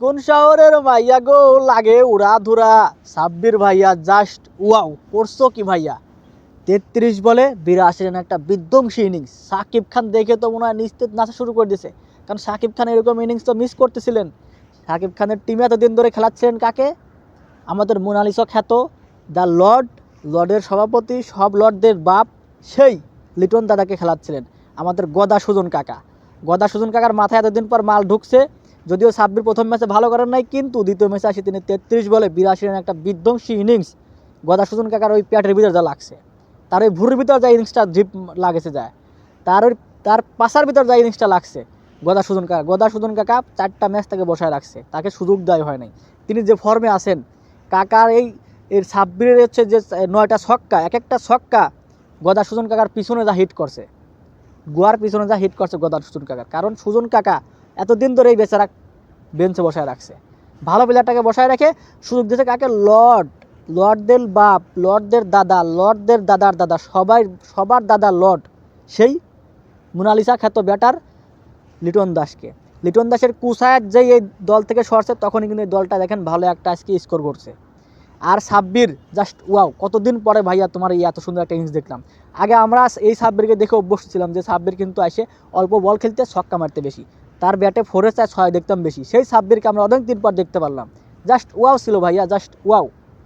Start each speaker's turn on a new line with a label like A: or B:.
A: কোন শহরের ভাইয়া গো? লাগে উড়া ধুরা সাব্বির ভাইয়া জাস্ট ওয়াও করছ কি ভাইয়া? তেত্রিশ বলে বিরাশি রান একটা বিধ্বংসী ইনিংস সাকিব খান দেখে তো মনে হয় নিস্তেজ নাচা শুরু করে দিয়েছে। কারণ সাকিব খান এরকম ইনিংস তো মিস করতেছিলেন। সাকিব খানের টিমে এতদিন ধরে খেলাচ্ছিলেন কাকে? আমাদের মোনালিসা খ্যাত দ্য লর্ড। লর্ডের সভাপতি, সব লর্ডদের বাপ সেই লিটন দাদাকে খেলাচ্ছিলেন। আমাদের গদা সুজন কাকা। গদা সুজন কাকার মাথায় এতদিন পর মাল ঢুকছে। যদিও সাব্বির প্রথম ম্যাচে ভালো করেন নাই, কিন্তু দ্বিতীয় ম্যাচে আসে তিনি তেত্রিশ বলে বিরাশি রান একটা বিধ্বংসী ইনিংস। গদা সুজন কাকার ওই প্যাটের ভিতরে যা লাগছে। তার ওই ভুরের ভিতর যা ইনিংসটা ড্রিপ লাগেছে যায় তার ওই, তার পাশার ভিতর যা ইনিংসটা লাগছে গদা সুজন কাকা। গদা সুজন কাকা চারটা ম্যাচ তাকে বসায় রাখছে। তাকে সুযোগ দেওয়া হয় নাই। তিনি যে ফর্মে আছেন, কাকার এই এর সাব্বিরের হচ্ছে যে নয়টা ছক্কা, এক একটা ছক্কা গদা সুজন কাকার পিছনে যা হিট করছে। গোয়ার পিছনে যা হিট করছে গদা সুজন কাকার। কারণ সুজন কাকা এতদিন ধরে এই বেচারা বেঞ্চে বসায় রাখছে। ভালো প্লেয়ারটাকে বসায় রেখে সুযোগ দিয়েছে কাকে? লর্ড। লর্ডদের বাপ, লর্ডদের দাদা, লর্ডদের দাদার দাদা, সবাই, সবার দাদা লর্ড। সেই মোনালিসা খ্যাত ব্যাটার লিটন দাসকে। লিটন দাসের কুসায়াত যেই এই দল থেকে সরছে, তখনই কিন্তু এই দলটা দেখেন ভালো একটা আজকে স্কোর করছে। আর সাব্বির জাস্ট ওয়াও কতদিন পরে ভাইয়া তোমার এই এত সুন্দর একটা ইনিংস দেখলাম। আগে আমরা এই সাব্বিরকে দেখে অভ্যস্ত ছিলাম যে সাব্বির কিন্তু আসে অল্প বল খেলতে ছক্কা মারতে বেশি। তার ব্যাটে ফোরে চার ছয় দেখতাম বেশি। সেই সাব্বিরকে আমরা অনেক দিন পর দেখতে পারলাম। জাস্ট ওয়াও ছিল ভাইয়া জাস্ট ওয়াও